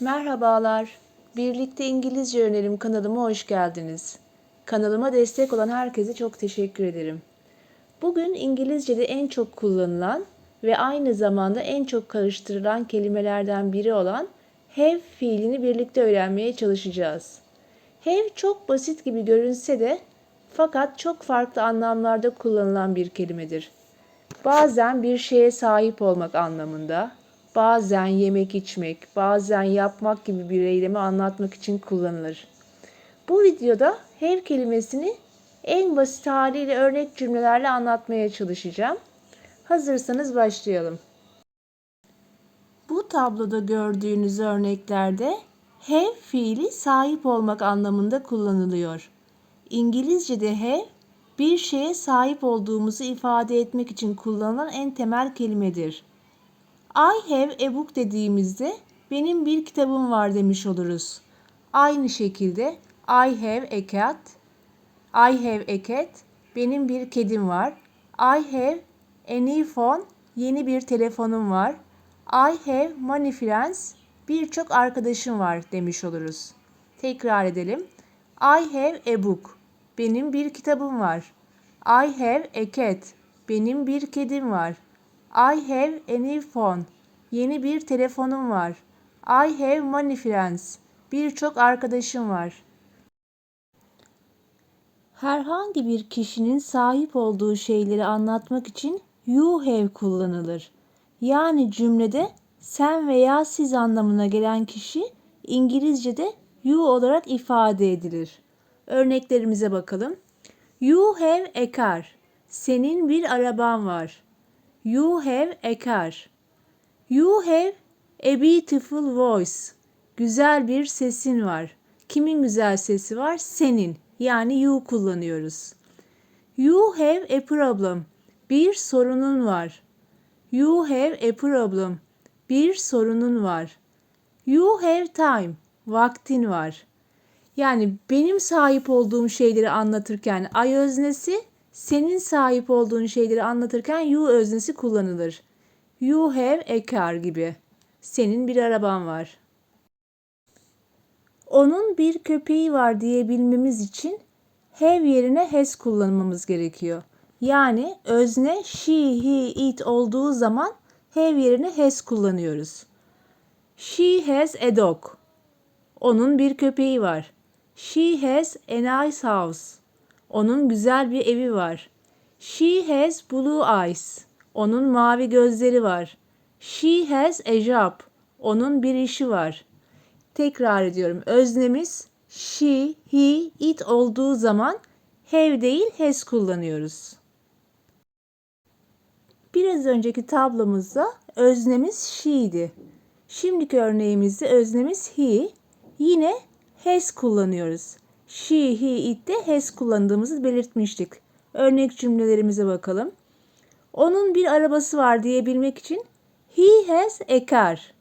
Merhabalar. Birlikte İngilizce Öğrenelim kanalıma hoş geldiniz. Kanalıma destek olan herkese çok teşekkür ederim. Bugün İngilizce'de en çok kullanılan ve aynı zamanda en çok karıştırılan kelimelerden biri olan have fiilini birlikte öğrenmeye çalışacağız. Have çok basit gibi görünse de fakat çok farklı anlamlarda kullanılan bir kelimedir. Bazen bir şeye sahip olmak anlamında, bazen yemek içmek, bazen yapmak gibi bir eylemi anlatmak için kullanılır. Bu videoda have kelimesini en basit haliyle örnek cümlelerle anlatmaya çalışacağım. Hazırsanız başlayalım. Bu tabloda gördüğünüz örneklerde have fiili sahip olmak anlamında kullanılıyor. İngilizce'de have bir şeye sahip olduğumuzu ifade etmek için kullanılan en temel kelimedir. I have a book dediğimizde benim bir kitabım var demiş oluruz. Aynı şekilde I have a cat, I have a cat, benim bir kedim var. I have a new phone, yeni bir telefonum var. I have many friends, birçok arkadaşım var demiş oluruz. Tekrar edelim. I have a book, benim bir kitabım var. I have a cat, benim bir kedim var. I have a new phone, yeni bir telefonum var. I have many friends, birçok arkadaşım var. Herhangi bir kişinin sahip olduğu şeyleri anlatmak için you have kullanılır. Yani cümlede sen veya siz anlamına gelen kişi İngilizce'de you olarak ifade edilir. Örneklerimize bakalım. You have a car. Senin bir araban var. You have a car. You have a beautiful voice. Güzel bir sesin var. Kimin güzel sesi var? Senin. Yani you kullanıyoruz. You have a problem. Bir sorunun var. You have a problem. Bir sorunun var. You have time. Vaktin var. Yani benim sahip olduğum şeyleri anlatırken I öznesi, senin sahip olduğun şeyleri anlatırken you öznesi kullanılır. You have a car gibi. Senin bir araban var. Onun bir köpeği var diyebilmemiz için have yerine has kullanmamız gerekiyor. Yani özne she, he, it olduğu zaman have yerine has kullanıyoruz. She has a dog. Onun bir köpeği var. She has a nice house. Onun güzel bir evi var. She has blue eyes. Onun mavi gözleri var. She has a job. Onun bir işi var. Tekrar ediyorum. Öznemiz she, he, it olduğu zaman have değil has kullanıyoruz. Biraz önceki tablomuzda öznemiz she'di. Şimdiki örneğimizde öznemiz he. Yine has kullanıyoruz. She, he, it de has kullandığımızı belirtmiştik. Örnek cümlelerimize bakalım. Onun bir arabası var diyebilmek için he has a car.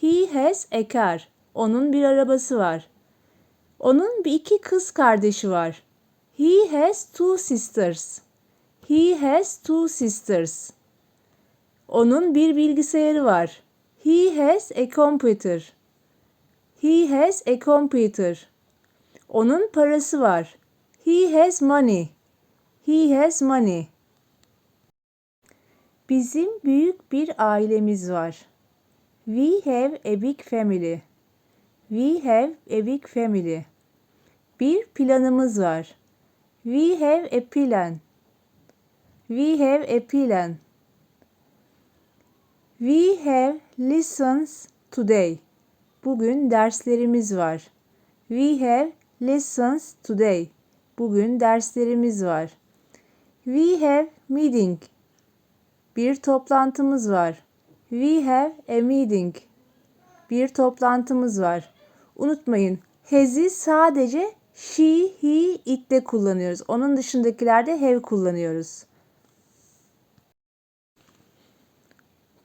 He has a car. Onun bir arabası var. Onun bir iki kız kardeşi var. He has two sisters. He has two sisters. Onun bir bilgisayarı var. He has a computer. He has a computer. Onun parası var. He has money. He has money. Bizim büyük bir ailemiz var. We have a big family. We have a big family. Bir planımız var. We have a plan. We have a plan. We have lessons today. Bugün derslerimiz var. We have lessons today. Bugün derslerimiz var. We have meeting. Bir toplantımız var. We have a meeting. Bir toplantımız var. Unutmayın, has'i sadece she, he, it'te kullanıyoruz. Onun dışındakilerde have kullanıyoruz.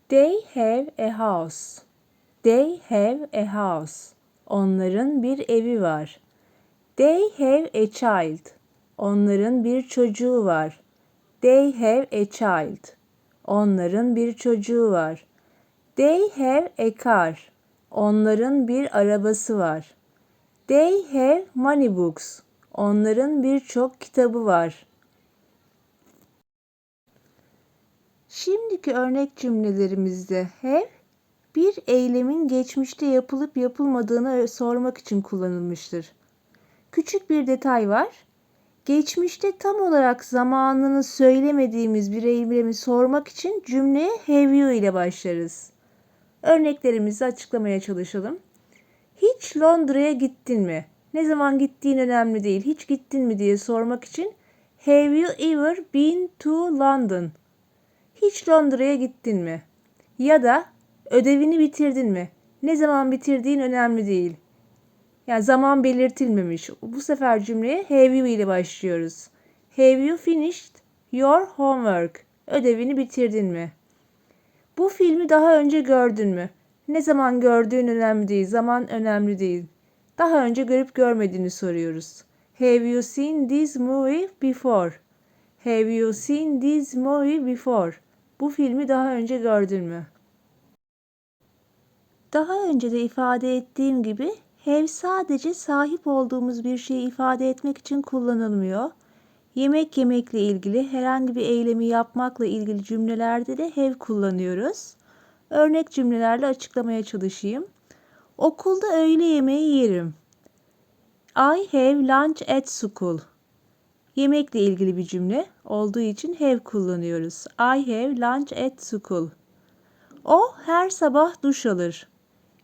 They have a house. They have a house. Onların bir evi var. They have a child. Onların bir çocuğu var. They have a child. Onların bir çocuğu var. They have a car. Onların bir arabası var. They have many books. Onların birçok kitabı var. Şimdiki örnek cümlelerimizde have bir eylemin geçmişte yapılıp yapılmadığını sormak için kullanılmıştır. Küçük bir detay var. Geçmişte tam olarak zamanını söylemediğimiz bir eylemi sormak için cümleye have you ile başlarız. Örneklerimizi açıklamaya çalışalım. Hiç Londra'ya gittin mi? Ne zaman gittiğin önemli değil. Hiç gittin mi diye sormak için Have you ever been to London? Hiç Londra'ya gittin mi? Ya da ödevini bitirdin mi? Ne zaman bitirdiğin önemli değil. Yani zaman belirtilmemiş. Bu sefer cümleye have you ile başlıyoruz. Have you finished your homework? Ödevini bitirdin mi? Bu filmi daha önce gördün mü? Ne zaman gördüğün önemli değil, zaman önemli değil. Daha önce görüp görmediğini soruyoruz. Have you seen this movie before? Have you seen this movie before? Bu filmi daha önce gördün mü? Daha önce de ifade ettiğim gibi have sadece sahip olduğumuz bir şeyi ifade etmek için kullanılmıyor. Yemek yemekle ilgili herhangi bir eylemi yapmakla ilgili cümlelerde de have kullanıyoruz. Örnek cümlelerle açıklamaya çalışayım. Okulda öğle yemeği yerim. I have lunch at school. Yemekle ilgili bir cümle olduğu için have kullanıyoruz. I have lunch at school. O her sabah duş alır.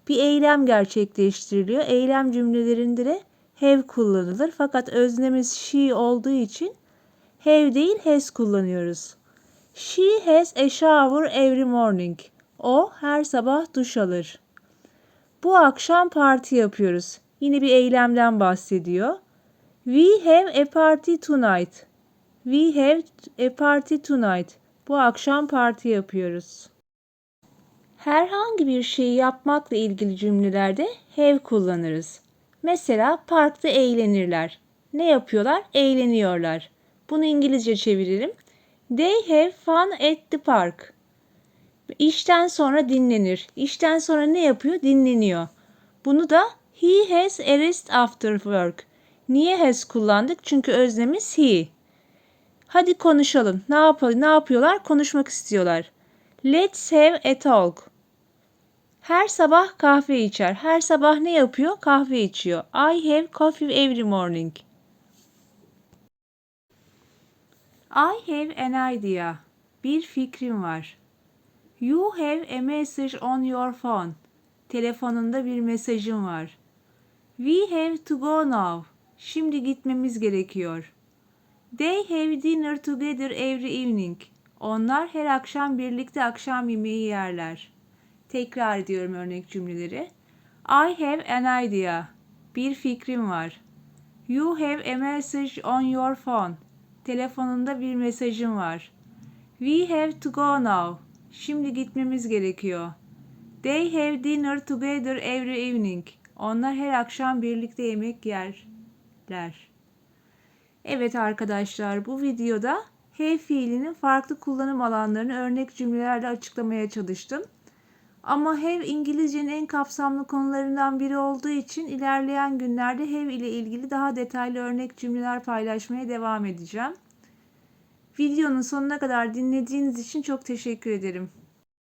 Bir eylem gerçekleştiriliyor. Eylem cümlelerinde de have kullanılır. Fakat öznemiz she olduğu için have değil has kullanıyoruz. She has a shower every morning. O her sabah duş alır. Bu akşam parti yapıyoruz. Yine bir eylemden bahsediyor. We have a party tonight. We have a party tonight. Bu akşam parti yapıyoruz. Herhangi bir şeyi yapmakla ilgili cümlelerde have kullanırız. Mesela parkta eğlenirler. Ne yapıyorlar? Eğleniyorlar. Bunu İngilizce çevirelim. They have fun at the park. İşten sonra dinlenir. İşten sonra ne yapıyor? Dinleniyor. Bunu da he has a rest after work. Niye has kullandık? Çünkü öznemiz he. Hadi konuşalım. Ne yapalım? Ne yapıyorlar? Konuşmak istiyorlar. Let's have a talk. Her sabah kahve içer. Her sabah ne yapıyor? Kahve içiyor. I have coffee every morning. I have an idea. Bir fikrim var. You have a message on your phone. Telefonunda bir mesajım var. We have to go now. Şimdi gitmemiz gerekiyor. They have dinner together every evening. Onlar her akşam birlikte akşam yemeği yerler. Tekrar ediyorum örnek cümleleri. I have an idea. Bir fikrim var. You have a message on your phone. Telefonunda bir mesajım var. We have to go now. Şimdi gitmemiz gerekiyor. They have dinner together every evening. Onlar her akşam birlikte yemek yerler. Evet arkadaşlar bu videoda have fiilinin farklı kullanım alanlarını örnek cümlelerle açıklamaya çalıştım. Ama have İngilizcenin en kapsamlı konularından biri olduğu için ilerleyen günlerde have ile ilgili daha detaylı örnek cümleler paylaşmaya devam edeceğim. Videonun sonuna kadar dinlediğiniz için çok teşekkür ederim.